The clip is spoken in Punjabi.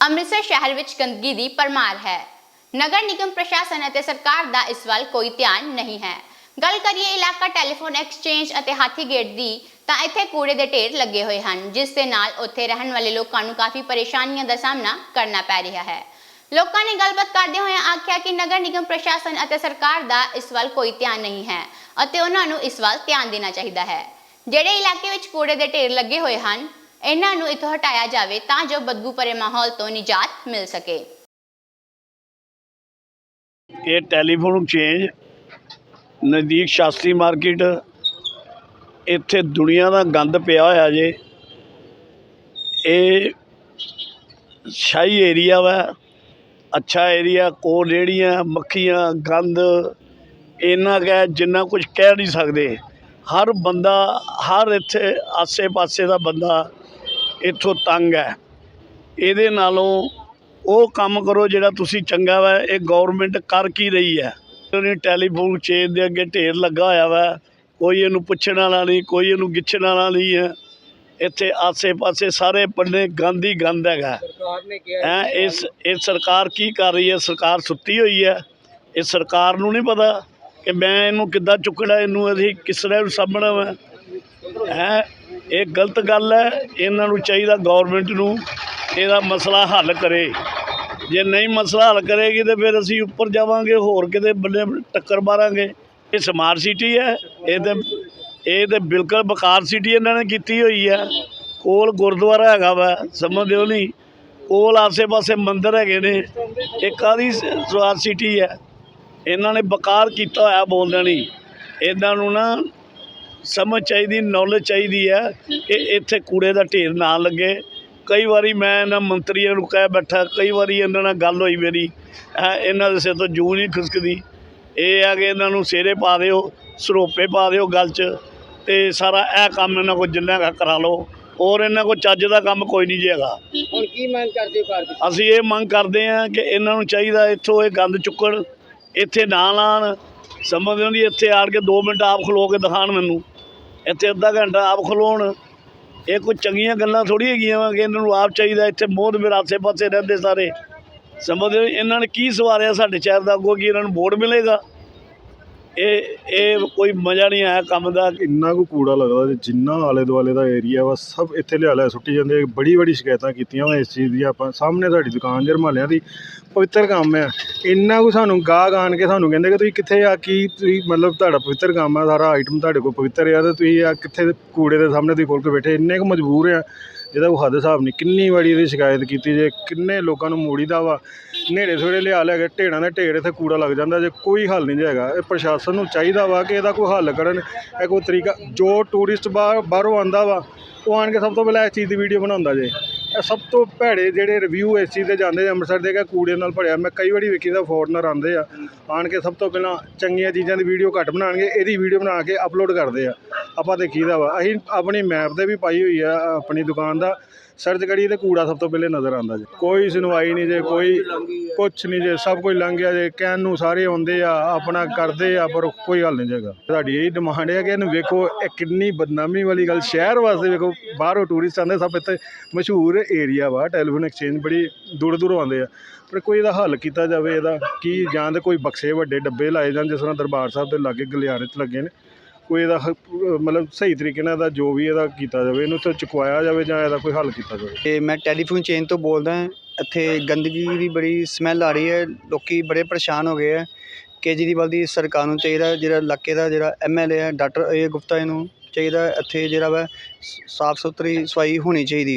ਅੰਮ੍ਰਿਤਸਰ ਸ਼ਹਿਰ ਵਿੱਚ ਗੰਦਗੀ ਦੀ ਪਰਮਾਰ ਹੈ। ਨਗਰ ਨਿਗਮ ਪ੍ਰਸ਼ਾਸਨ ਅਤੇ ਸਰਕਾਰ ਦਾ ਇਸ ਵੱਲ ਕੋਈ ਧਿਆਨ ਨਹੀਂ ਹੈ। ਗੱਲ ਕਰੀਏ ਇਲਾਕਾ ਟੈਲੀਫੋਨ ਐਕਸਚੇਂਜ ਅਤੇ ਹਾਥੀ ਗੇਟ ਦੀ, ਤਾਂ ਇੱਥੇ ਕੂੜੇ ਦੇ ਢੇਰ ਲੱਗੇ ਹੋਏ ਹਨ, ਜਿਸ ਦੇ ਨਾਲ ਉੱਥੇ ਰਹਿਣ ਵਾਲੇ ਲੋਕਾਂ ਨੂੰ ਕਾਫੀ ਪਰੇਸ਼ਾਨੀਆਂ ਦਾ ਸਾਹਮਣਾ ਕਰਨਾ ਪੈ ਰਿਹਾ ਹੈ। ਲੋਕਾਂ ਨੇ ਗੱਲਬਾਤ ਕਰਦੇ ਹੋਏ ਆਖਿਆ ਕਿ ਨਗਰ ਨਿਗਮ ਪ੍ਰਸ਼ਾਸਨ ਅਤੇ ਸਰਕਾਰ ਦਾ ਇਸ ਵੱਲ ਕੋਈ ਧਿਆਨ ਨਹੀਂ ਹੈ ਅਤੇ ਉਹਨਾਂ ਨੂੰ ਇਸ ਵੱਲ ਧਿਆਨ ਦੇਣਾ ਚਾਹੀਦਾ ਹੈ। ਜਿਹੜੇ ਇਲਾਕੇ ਵਿੱਚ ਕੂੜੇ ਦੇ ਢੇਰ ਲੱਗੇ ਹੋਏ ਹਨ ਇਹਨਾਂ ਨੂੰ ਇੱਥੋਂ ਹਟਾਇਆ ਜਾਵੇ ਤਾਂ ਜੋ ਬਦਬੂ ਭਰੇ ਮਾਹੌਲ ਤੋਂ ਨਿਜਾਤ ਮਿਲ ਸਕੇ। ਇਹ ਟੈਲੀਫੋਨ ਚੇਂਜ ਨਜ਼ਦੀਕ ਸ਼ਾਸਤਰੀ ਮਾਰਕੀਟ, ਇੱਥੇ ਦੁਨੀਆ ਦਾ ਗੰਦ ਪਿਆ ਹੋਇਆ ਜੇ। ਇਹ ਸ਼ਾਹੀ ਏਰੀਆ ਵਾ, ਅੱਛਾ ਏਰੀਆ, ਕੋਲ ਰੇਹੜੀਆਂ, ਮੱਖੀਆਂ, ਗੰਦ ਇੰਨਾ ਕਹਿ ਜਿੰਨਾ ਕੁਝ ਕਹਿ ਨਹੀਂ ਸਕਦੇ। ਹਰ ਬੰਦਾ, ਹਰ ਇੱਥੇ ਆਸੇ-ਪਾਸੇ ਦਾ ਬੰਦਾ ਇੱਥੋਂ ਤੰਗ ਹੈ। ਇਹਦੇ ਨਾਲੋਂ ਉਹ ਕੰਮ ਕਰੋ ਜਿਹੜਾ ਤੁਸੀਂ ਚੰਗਾ ਵਾ ਇਹ ਗਵਰਨਮੈਂਟ ਕਰ ਕੀ ਰਹੀ ਹੈ। ਉਹਨੇ ਟੈਲੀਫੋਨ ਚੇਨ ਦੇ ਅੱਗੇ ਢੇਰ ਲੱਗਾ ਹੋਇਆ ਵਾ। ਕੋਈ ਇਹਨੂੰ ਪੁੱਛਣ ਵਾਲਾ ਨਹੀਂ ਕੋਈ ਇਹਨੂੰ ਗਿੱਛਣ ਵਾਲਾ ਨਹੀਂ ਹੈ। ਇੱਥੇ ਆਸੇ-ਪਾਸੇ ਸਾਰੇ ਪੰਨੇ ਗੰਦ ਹੀ ਗੰਦ ਹੈਗਾ। ਸਰਕਾਰ ਨੇ ਕਿਹਾ ਹੈ ਇਸ ਇਹ ਸਰਕਾਰ ਕੀ ਕਰ ਰਹੀ ਹੈ? ਸਰਕਾਰ ਸੁੱਤੀ ਹੋਈ ਹੈ। ਇਹ ਸਰਕਾਰ ਨੂੰ ਨਹੀਂ ਪਤਾ ਕਿ ਮੈਂ ਇਹਨੂੰ ਕਿੱਦਾਂ ਚੁੱਕਣਾ ਇਹਨੂੰ ਅਸੀਂ ਕਿਸ ਤਰ੍ਹਾਂ ਸਾਂਭਣਾ ਵਾ। ਹੈ ਇਹ ਗਲਤ ਗੱਲ ਹੈ, ਇਹਨਾਂ ਨੂੰ ਚਾਹੀਦਾ ਗਵਰਨਮੈਂਟ ਨੂੰ ਇਹਦਾ ਮਸਲਾ ਹੱਲ ਕਰੇ। ਜੇ ਨਹੀਂ ਮਸਲਾ ਹੱਲ ਕਰੇਗੀ ਤੇ ਫਿਰ ਅਸੀਂ ਉੱਪਰ ਜਾਵਾਂਗੇ, ਹੋਰ ਕਿਤੇ ਬੰਦੇ ਟੱਕਰ ਮਾਰਾਂਗੇ। ਇਹ ਸਮਾਰਟ ਸਿਟੀ ਹੈ, ਇਹ ਤੇ ਇਹ ਤੇ ਬਿਲਕੁਲ ਬਕਾਰ ਸਿਟੀ ਇਹਨਾਂ ਨੇ ਕੀਤੀ ਹੋਈ ਹੈ। ਕੋਲ ਗੁਰਦੁਆਰਾ ਹੈਗਾ ਵਾ ਸਮਝਦੇ ਹੋ ਨਹੀਂ ਕੋਲ ਆਸੇ-ਪਾਸੇ ਮੰਦਿਰ ਹੈਗੇ ਨੇ, ਇਹ ਕਾਦੀ ਸਮਾਰਟ ਸਿਟੀ ਹੈ? ਇਹਨਾਂ ਨੇ ਬਕਾਰ ਕੀਤਾ ਹੋਇਆ ਬੋਲਦੇ ਨਹੀਂ ਇਹਨਾਂ ਨੂੰ ਨਾ ਸਮਝ ਚਾਹੀਦੀ ਨੌਲੇਜ ਚਾਹੀਦੀ ਹੈ ਕਿ ਇੱਥੇ ਕੂੜੇ ਦਾ ਢੇਰ ਨਾ ਲੱਗੇ। ਕਈ ਵਾਰੀ ਮੈਂ ਇਹਨਾਂ ਮੰਤਰੀਆਂ ਨੂੰ ਕਹਿ ਬੈਠਾ ਕਈ ਵਾਰੀ ਇਹਨਾਂ ਨਾਲ ਗੱਲ ਹੋਈ ਮੇਰੀ। ਇਹਨਾਂ ਦੇ ਸਿਰ ਤੋਂ ਜੂ ਨਹੀਂ ਖੁਸਕਦੀ। ਇਹ ਆ ਕਿ ਇਹਨਾਂ ਨੂੰ ਸਿਰੇ ਪਾ ਦਿਓ ਸਰੋਪੇ ਪਾ ਦਿਓ ਗੱਲ 'ਚ ਤੇ ਸਾਰਾ ਇਹ ਕੰਮ ਇਹਨਾਂ ਕੋਲ ਜਿੰਨਾ ਕੁ ਕਰਾ ਲਓ। ਔਰ ਇਹਨਾਂ ਕੋਲ ਚੱਜ ਦਾ ਕੰਮ ਕੋਈ ਨਹੀਂ ਜੀ ਹੈਗਾ। ਹੁਣ ਕੀ ਮੰਗ ਕਰਦੇ ਹੋ ਦੀ? ਅਸੀਂ ਇਹ ਮੰਗ ਕਰਦੇ ਹਾਂ ਕਿ ਇਹਨਾਂ ਨੂੰ ਚਾਹੀਦਾ ਇੱਥੋਂ ਇਹ ਗੰਦ ਚੁੱਕਣ ਇੱਥੇ ਨਾ ਲਾਣ ਸਮਝਦੇ ਹੋ ਨਹੀਂ ਇੱਥੇ ਆਣ ਕੇ 2 ਮਿੰਟ ਆਪ ਖਲੋ ਕੇ ਦਿਖਾਣ ਮੈਨੂੰ। ਇੱਥੇ ਅੱਧਾ ਘੰਟਾ ਆਪ ਖਲੋਣ। ਇਹ ਕੋਈ ਚੰਗੀਆਂ ਗੱਲਾਂ ਥੋੜੀ ਹੈਗੀਆਂ ਵਾ ਕਿ ਇਹਨਾਂ ਨੂੰ ਆਪ ਚਾਹੀਦਾ, ਇੱਥੇ ਮੋਹਦ ਮੇਰੇ ਆਸੇ ਪਾਸੇ ਰਹਿੰਦੇ ਸਾਰੇ। ਸਮਝਦੇ ਇਹਨਾਂ ਨੇ ਕੀ ਸਵਾਰਿਆ ਸਾਡੇ ਸ਼ਹਿਰ ਦਾ ਅੱਗੋਂ ਕੀ ਇਹਨਾਂ ਨੂੰ ਵੋਟ ਮਿਲੇਗਾ? ਇਹ ਇਹ ਕੋਈ ਮਜ਼ਾ ਨਹੀਂ ਆਇਆ ਕੰਮ ਦਾ। ਇੰਨਾ ਕੁ ਕੂੜਾ ਲੱਗਦਾ ਤੇ ਜਿੰਨਾ ਆਲੇ ਦੁਆਲੇ ਦਾ ਏਰੀਆ ਵਾ, ਸਭ ਇੱਥੇ ਲਿਆ ਲਿਆ, ਸੁੱਟੀ ਜਾਂਦੇ, ਬੜੀ ਬੜੀ ਸ਼ਿਕਾਇਤਾਂ ਕੀਤੀਆਂ ਵਾ ਇਸ ਚੀਜ਼ ਦੀਆਂ। ਆਪਾਂ ਸਾਹਮਣੇ ਸਾਡੀ ਦੁਕਾਨ ਜਰਮਾਲਿਆਂ ਦੀ, ਪਵਿੱਤਰ ਕੰਮ ਆ। ਇੰਨਾ ਕੁ ਸਾਨੂੰ ਗਾਹਕ ਆਣ ਕੇ ਸਾਨੂੰ ਕਹਿੰਦੇ ਕਿ ਤੁਸੀਂ ਕਿੱਥੇ ਆ, ਕੀ ਤੁਸੀਂ ਮਤਲਬ ਤੁਹਾਡਾ ਪਵਿੱਤਰ ਕੰਮ ਆ, ਸਾਰਾ ਆਈਟਮ ਤੁਹਾਡੇ ਕੋਲ ਪਵਿੱਤਰ ਆ ਤੇ ਤੁਸੀਂ ਆ ਕਿੱਥੇ ਕੂੜੇ ਦੇ ਸਾਹਮਣੇ ਤੁਸੀਂ ਖੋਲ ਕੇ ਬੈਠੇ, ਇੰਨੇ ਕੁ ਮਜਬੂਰ ਆ। ਇਹਦਾ ਕੋਈ ਹੱਦ ਹਿਸਾਬ ਨਹੀਂ। ਕਿੰਨੀ ਵਾਰੀ ਇਹਦੀ ਸ਼ਿਕਾਇਤ ਕੀਤੀ ਜੇ, ਕਿੰਨੇ ਲੋਕਾਂ ਨੂੰ ਮੋੜੀਦਾ ਵਾ। ਨੇੜੇ ਸਵੇਰੇ ਲਿਆ ਲਿਆ ਕੇ ਢੇੜਾਂ ਦੇ ਢੇਰ ਇੱਥੇ ਕੂੜਾ ਲੱਗ ਜਾਂਦਾ ਜੇ, ਕੋਈ ਹੱਲ ਨਹੀਂ ਜੇ ਹੈਗਾ। ਇਹ ਪ੍ਰਸ਼ਾਸਨ ਨੂੰ ਚਾਹੀਦਾ ਵਾ ਕਿ ਇਹਦਾ ਕੋਈ ਹੱਲ ਕਰਨ। ਇਹ ਕੋਈ ਤਰੀਕਾ, ਜੋ ਟੂਰਿਸਟ ਬਾਹਰ ਬਾਹਰੋਂ ਆਂਦਾ ਵਾ, ਉਹ ਆਣ ਕੇ ਸਭ ਤੋਂ ਪਹਿਲਾਂ ਇਸ ਚੀਜ਼ ਦੀ ਵੀਡੀਓ ਬਣਾਉਂਦਾ ਜੇ। ਇਹ ਸਭ ਤੋਂ ਭੈੜੇ ਜਿਹੜੇ ਰਿਵਿਊ ਇਸ ਚੀਜ਼ ਦੇ ਜਾਂਦੇ ਨੇ ਅੰਮ੍ਰਿਤਸਰ ਦੇ ਕਿ ਕੂੜੇ ਨਾਲ ਭਰਿਆ। ਮੈਂ ਕਈ ਵਾਰੀ ਵੇਖੀ ਦਾ ਫੋਰਨਰ ਆਉਂਦੇ ਆ, ਆਣ ਕੇ ਸਭ ਤੋਂ ਪਹਿਲਾਂ ਚੰਗੀਆਂ ਚੀਜ਼ਾਂ ਦੀ ਵੀਡੀਓ ਘੱਟ ਬਣਾਉਣਗੇ, ਇਹਦੀ ਵੀਡੀਓ ਬਣਾ ਕੇ ਅਪਲੋਡ ਕਰਦੇ ਆ। ਆਪਾਂ ਦੇਖੀਦਾ ਵਾ। ਅਸੀਂ ਆਪਣੀ ਮੈਪ ਤੇ ਵੀ ਪਾਈ ਹੋਈ ਆ, ਆਪਣੀ ਦੁਕਾਨ ਦਾ। ਸਰਚ ਕਰੀਏ ਤੇ ਕੂੜਾ ਸਭ ਤੋਂ ਪਹਿਲੇ ਨਜ਼ਰ ਆਉਂਦਾ ਜੀ। ਕੋਈ ਸੁਣਵਾਈ ਨਹੀਂ ਜੇ, ਕੋਈ ਕੁਛ ਨਹੀਂ ਜੇ, ਸਭ ਕੁਝ ਲੰਘ ਗਿਆ ਜੇ। ਕਹਿਣ ਨੂੰ ਸਾਰੇ ਆਉਂਦੇ ਆ, ਆਪਣਾ ਕਰਦੇ ਆ, ਪਰ ਕੋਈ ਹੱਲ ਨਹੀਂ ਜੇਗਾ। ਸਾਡੀ ਇਹ ਡਿਮਾਂਡ ਹੈ ਕਿ ਇਹਨੂੰ ਵੇਖੋ, ਇਹ ਕਿੰਨੀ ਬਦਨਾਮੀ ਵਾਲੀ ਗੱਲ। ਸ਼ਹਿਰ ਵਾਸਤੇ ਵੇਖੋ, ਬਾਹਰੋਂ ਟੂਰਿਸਟ ਆਉਂਦੇ, ਸਭ ਇੱਥੇ ਮਸ਼ਹੂਰ ਏਰੀਆ ਵਾ। ਟੈਲੀਫੋਨ ਐਕਸਚੇਂਜ ਬੜੀ ਦੂਰ ਦੂਰੋਂ ਆਉਂਦੇ ਆ। ਪਰ ਕੋਈ ਇਹਦਾ ਹੱਲ ਕੀਤਾ ਜਾਵੇ, ਇਹਦਾ ਕੀ ਜਾਂ ਤੇ ਕੋਈ ਬਕਸੇ ਵੱਡੇ ਡੱਬੇ ਲਾਏ ਜਾਣ, ਜਿਸ ਤਰ੍ਹਾਂ ਦਰਬਾਰ ਸਾਹਿਬ ਦੇ ਲਾਗੇ, ਗਲਿਆਰੇ 'ਚ ਲੱਗੇ ਨੇ। ਕੋਈ ਇਹਦਾ ਹ- ਮਤਲਬ ਸਹੀ ਤਰੀਕੇ ਨਾਲ ਇਹਦਾ ਜੋ ਵੀ ਇਹਦਾ ਕੀਤਾ ਜਾਵੇ, ਇਹਨੂੰ ਤੇ ਚੁਕਵਾਇਆ ਜਾਵੇ ਜਾਂ ਇਹਦਾ ਕੋਈ ਹੱਲ ਕੀਤਾ ਜਾਵੇ? ਤੇ ਮੈਂ ਟੈਲੀਫੋਨ ਚੇਨ ਤੋਂ ਬੋਲਦਾ ਹਾਂ, ਇੱਥੇ ਗੰਦਗੀ ਦੀ ਬੜੀ ਸਮੈਲ ਆ ਰਹੀ ਹੈ, ਲੋਕੀ ਬੜੇ ਪਰੇਸ਼ਾਨ ਹੋ ਗਏ ਹੈ ਕੇਜਰੀਵਾਲ ਦੀ ਸਰਕਾਰ ਨੂੰ ਚਾਹੀਦਾ, ਜਿਹੜਾ ਇਲਾਕੇ ਦਾ ਜਿਹੜਾ ਐਮਐਲਏ ਹੈ, ਡਾਕਟਰ ਏ ਗੁਪਤਾ ਇਹਨੂੰ ਚਾਹੀਦਾ, ਇੱਥੇ ਜਿਹੜਾ ਵਾ ਸਾਫ਼ ਸੁਥਰੀ ਸਫ਼ਾਈ ਹੋਣੀ ਚਾਹੀਦੀ ਹੈ।